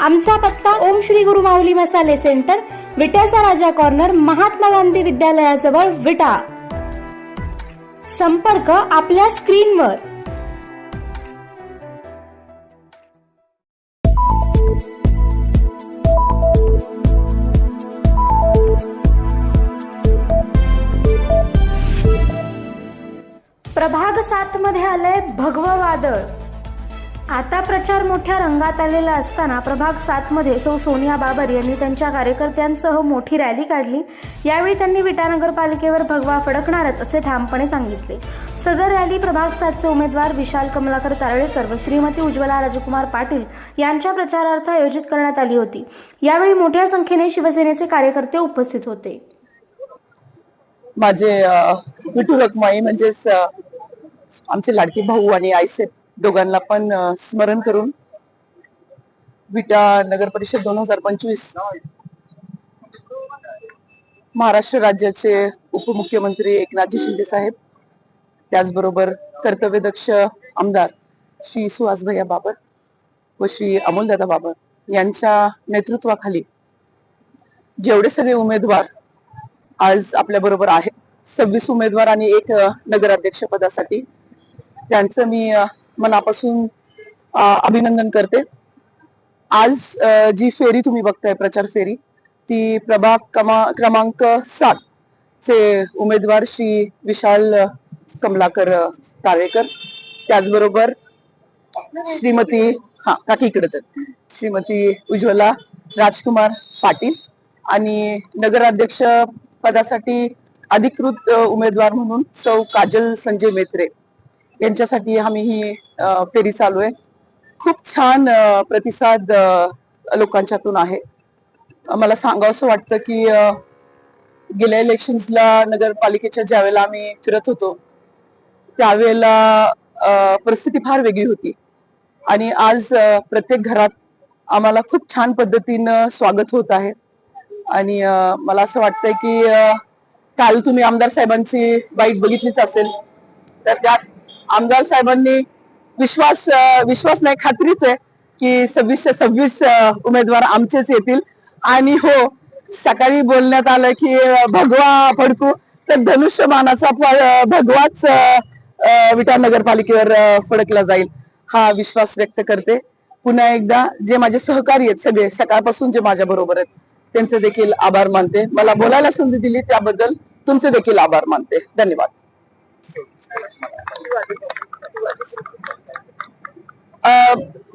आमचा पत्ता ओम श्री गुरु माऊली मसाले सेंटर विट्याचा राजा कॉर्नर महात्मा गांधी विद्यालयाजवळ विटा. संपर्क आपल्या स्क्रीनवर. प्रभाग सात मध्ये आलंय भगव वादळ. आता प्रचार मोठ्या रंगात आलेला असताना प्रभाग सात मध्ये सौ सोनिया बाबर यांनी त्यांच्या कार्यकर्त्यांसह मोठी रॅली काढली. यावेळी त्यांनी विटा नगरपालिकेवर भगवा फडकणारच असे ठामपणे सांगितले. सदर रॅली प्रभाग सातचे उमेदवार विशाल कमलाकर तारळेकर व श्रीमती उज्ज्वला राजकुमार पाटील यांच्या प्रचारार्थ आयोजित करण्यात आली होती. यावेळी मोठ्या संख्येने शिवसेनेचे कार्यकर्ते उपस्थित होते. माझे विठू रखमाई म्हणजेच आमचे लाडकी भाऊ आणि आईसेप दोघांना पण स्मरण करून विटा नगर परिषद दोन हजार पंचवीस महाराष्ट्र राज्याचे उपमुख्यमंत्री एकनाथजी शिंदे साहेब त्याचबरोबर कर्तव्यदक्ष आमदार श्री सुहासभैया बाबर व श्री अमोलदादा बाबर यांच्या नेतृत्वाखाली जेवढे सगळे उमेदवार आज आपल्या बरोबर आहेत सव्वीस उमेदवार आणि एक नगराध्यक्ष पदासाठी त्यांचं मी मनापासून अभिनंदन करते. आज जी फेरी तुम्ही बघताय प्रचार फेरी ती प्रभाग कमा क्रमांक सात चे उमेदवार श्री विशाल कमलाकर तारेकर. त्याचबरोबर श्रीमती हा काकी इकडेच श्रीमती उज्ज्वला राजकुमार पाटील आणि नगराध्यक्ष पदासाठी अधिकृत उमेदवार म्हणून सौ काजल संजय मेत्रे. यांच्यासाठी आम्ही ही फेरी चालू आहे. खूप छान प्रतिसाद लोकांच्यातून आहे. अ, मला सांगावंसं वाटतं की गेल्या इलेक्शन्सला नगरपालिकेच्या ज्यावेळेला आम्ही फिरत होतो त्यावेळेला परिस्थिती फार वेगळी होती. आणि आज प्रत्येक घरात आम्हाला खूप छान पद्धतीनं स्वागत होत आहे. आणि मला असं वाटतंय की काल तुम्ही आमदार साहेबांची बाईक बघितलीच असेल तर त्यात आमदार साहेबांनी विश्वास विश्वास नाही खात्रीच आहे की सव्वीसशे सव्वीस उमेदवार आमचेच येतील. आणि हो सकाळी बोलण्यात आलं की भगवा फडकू तर धनुष्यबाणाचा भगवाच विटानगरपालिकेवर विटा नगरपालिकेवर फडकला जाईल हा विश्वास व्यक्त करते. पुन्हा एकदा जे माझे सहकारी आहेत सगळे सकाळपासून जे माझ्या बरोबर आहेत त्यांचे देखील आभार मानते. मला बोलायला संधी दिली त्याबद्दल तुमचे देखील आभार मानते. धन्यवाद.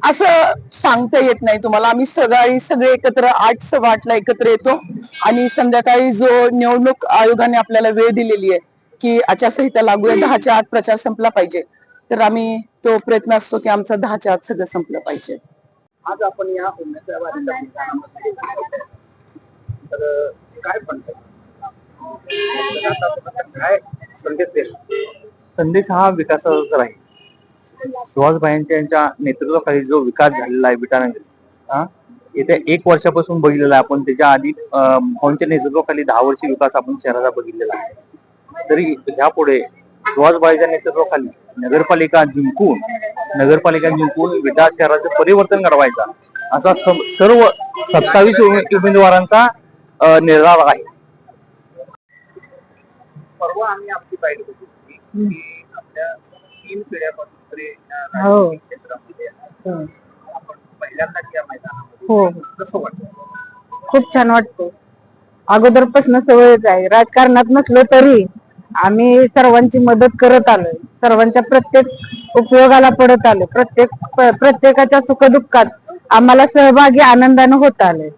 असं सांगता येत नाही तुम्हाला. आम्ही सकाळी सगळे एकत्र आठ सव्वा आठला एकत्र येतो. आणि संध्याकाळी जो निवडणूक आयोगाने आपल्याला वेळ दिलेली आहे की आचारसंहिता लागू आहे दहाच्या आत प्रचार संपला पाहिजे. तर आम्ही तो प्रयत्न असतो की आमचा दहाच्या आत सगळं संपलं पाहिजे. आज आपण या काय काय संदेश संदेश हा विकासाचा राहील. सुहासभाईंच्या यांच्या नेतृत्वाखाली जो विकास झालेला आहे विटानगर हा? येत्या एक वर्षापासून बघितलेला आहे आपण. त्याच्या आधी भाऊंच्या नेतृत्वाखाली दहा वर्षी विकास आपण शहराचा बघितलेला आहे. तरी ह्यापुढे सुहासभाईच्या नेतृत्वाखाली नगरपालिका जिंकून नगरपालिका जिंकून विटा शहराचं परिवर्तन घडवायचा असा सर्व सत्तावीस उमेदवारांचा निर्धार आहे. परवा आम्ही आपली बाईट की आपल्या तीन पिढ्यापासून तरी या हो. राजकीय क्षेत्रामध्ये आपण पहिल्यांदाच या मैदानामध्ये हो कसं वाटतं खूप छान वाटतं अगोदरपासून सवयच आहे. राजकारणात नसलो तरी आम्ही सर्वांची मदत करत आलोय. सर्वांच्या प्रत्येक उपयोगाला पडत आलो प्रत्येक प्रत्येकाच्या सुखदुःखात आम्हाला सहभागी आनंदानं होत आलोय.